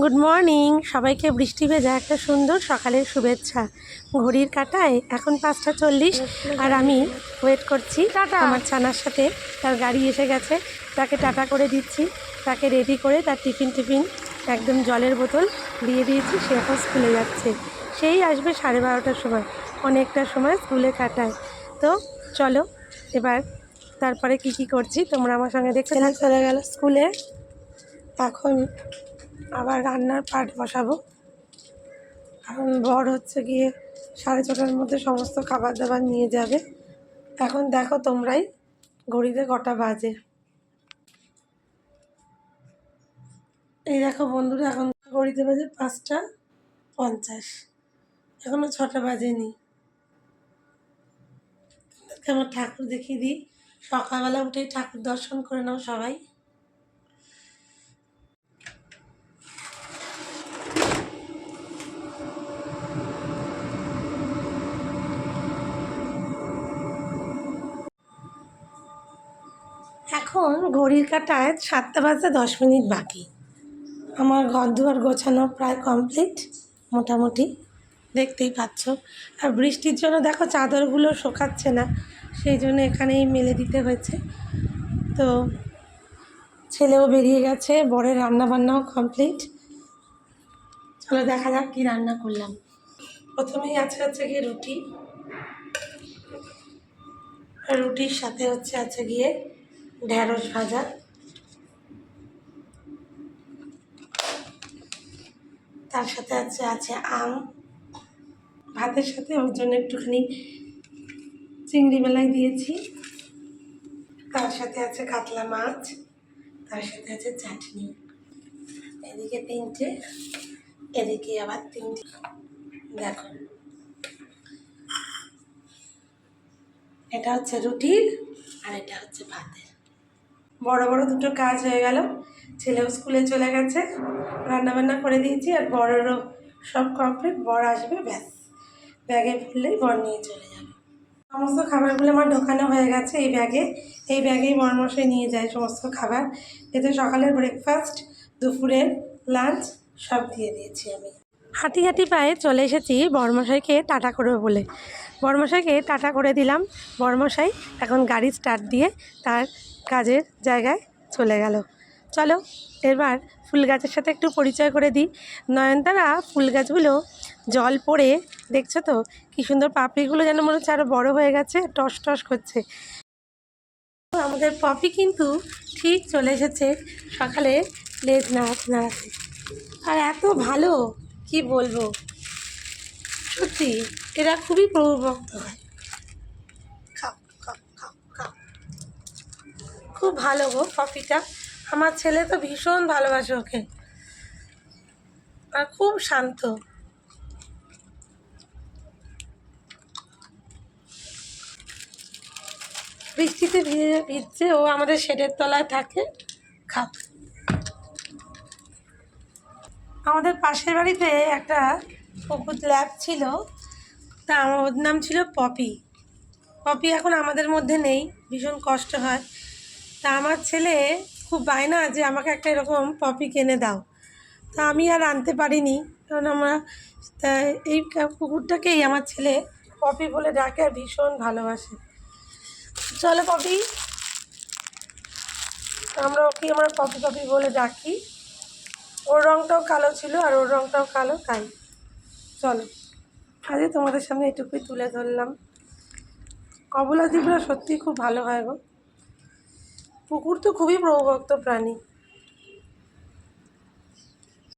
Good morning সবাইকে বৃষ্টি ভেজা একটা সুন্দর সকালের শুভেচ্ছা। ঘড়ির কাটায় এখন পাঁচটা চল্লিশ আর আমি ওয়েট করছি। টাটা। আমার ছানার সাথে তার গাড়ি এসে গেছে। তাকে টাটা করে দিচ্ছি। তাকে রেডি করে তার টিফিন টিফিন একদম জলের বোতল দিয়ে দিয়েছি। সে এখন স্কুলে যাচ্ছে। সেই আসবে সাড়ে বারোটার সময়। অনেকটা সময় স্কুলে কাটায়। তো চলো এবার তারপরে কি কি করছি তোমরা আমার সঙ্গে দেখতে চলে গেল স্কুলে এখন আবার রান্নার পাট বসাবো। কারণ বর হচ্ছে গিয়ে সাড়ে ছটার মধ্যে সমস্ত খাবার দাবার নিয়ে যাবে। এখন দেখো তোমরাই ঘড়িতে কটা বাজে। এই দেখো বন্ধুরা, এখন ঘড়িতে বাজে পাঁচটা পঞ্চাশ। এখনও ছটা বাজেনি। আমার ঠাকুর দেখিয়ে দিই। সকালবেলা উঠেই ঠাকুর দর্শন করে নাও সবাই। এখন ঘড়ির কাটায় সাতটা বাজতে দশ মিনিট বাকি। আমার ঘর দুয়ার গোছানো প্রায় কমপ্লিট মোটামুটি। দেখতেই পাচ্ছ। আর বৃষ্টির জন্য দেখো চাদরগুলো শোকাচ্ছে না, সেই জন্য এখানেই মেলে দিতে হয়েছে। তো ছেলেও বেরিয়ে গেছে, বরের রান্না বান্নাও কমপ্লিট চলো দেখা যাক কী রান্না করলাম। প্রথমেই আছে হচ্ছে গিয়ে রুটি। রুটির সাথে হচ্ছে আছে গিয়ে ঢ্যাঁড়স ভাজা। তার সাথে আছে আছে আম। ভাতের সাথে ওর জন্য একটুখানি চিংড়ি মেলাই দিয়েছি। তার সাথে আছে কাতলা মাছ, তার সাথে আছে চাটনি। এদিকে তিনটে, এদিকে আবার তিনটে। দেখো। এটা হচ্ছে রুটির আর এটা হচ্ছে ভাতের। বড় বড় দুটো কাজ হয়ে গেল। ছেলেও স্কুলে চলে গেছে। রান্নাবান্না করে দিয়েছি আর বড়রও সব কমপ্লিট বর আসবে, ব্যাস। ব্যাগে ভরলেই বর নিয়ে চলে যাবে। সমস্ত খাবারগুলো আমার ঢোকানো হয়ে গেছে এই ব্যাগে। এই ব্যাগেই বরমশাই নিয়ে যায় সমস্ত খাবার। এতে সকালের ব্রেকফাস্ট দুপুরের লাঞ্চ সব দিয়ে দিয়েছি আমি। হাঁটি হাঁটি পায়ে চলে এসেছি বর্মশাইকে টাটা করবে বলে। বর্মশাইকে টাটা করে দিলাম। বর্মশাই এখন গাড়ি স্টার্ট দিয়ে তার কাজের জায়গায় চলে গেল। চলো, এবার ফুল গাছের সাথে একটু পরিচয় করে দিই। নয়নতারা, ফুল গাছগুলো জল পড়ে, দেখছ তো? কি সুন্দর পাপড়িগুলো যেন মনে হচ্ছে আরও বড়ো হয়ে গেছে, টস টস করছে। আমাদের পপি কিন্তু ঠিক চলে এসেছে সকালে লেজ নাড়াতে নাড়াতে। আর এত ভালো! কি বলব? সত্যি এরা খুবই প্রভুভক্ত হয় খুব ভালো গো কফিটা। আমার ছেলে তো ভীষণ ভালোবাসে ওকে। আর খুব শান্ত। বৃষ্টিতে ভিজে ভিজছে ও আমাদের শেডের তলায় থাকে। খাও আমাদের পাশের বাড়িতে একটা কুকুর ল্যাব ছিল। তা আমার ওর নাম ছিল পপি। পপি এখন আমাদের মধ্যে নেই, ভীষণ কষ্ট হয়। তা আমার ছেলে খুব বায়না যে আমাকে একটা এরকম পপি কিনে দাও। তা আমি আর আনতে পারিনি, কারণ আমরা এই কুকুরটাকেই আমার ছেলে পপি বলে ডাকে আর ভীষণ ভালোবাসে। চলো পপি, আমরা ওকে আমরা পপি পপি বলে ডাকি। রঙটাও কালো ছিল আর ওর রঙটাও কালো, তাই। চলো আজকে তোমাদের সামনে এটুকুই তুলে ধরলাম। কবলা দ্বীপরা সত্যিই খুব ভালো হয় গো। পুকুর তো খুবই প্রভুভক্ত প্রাণী।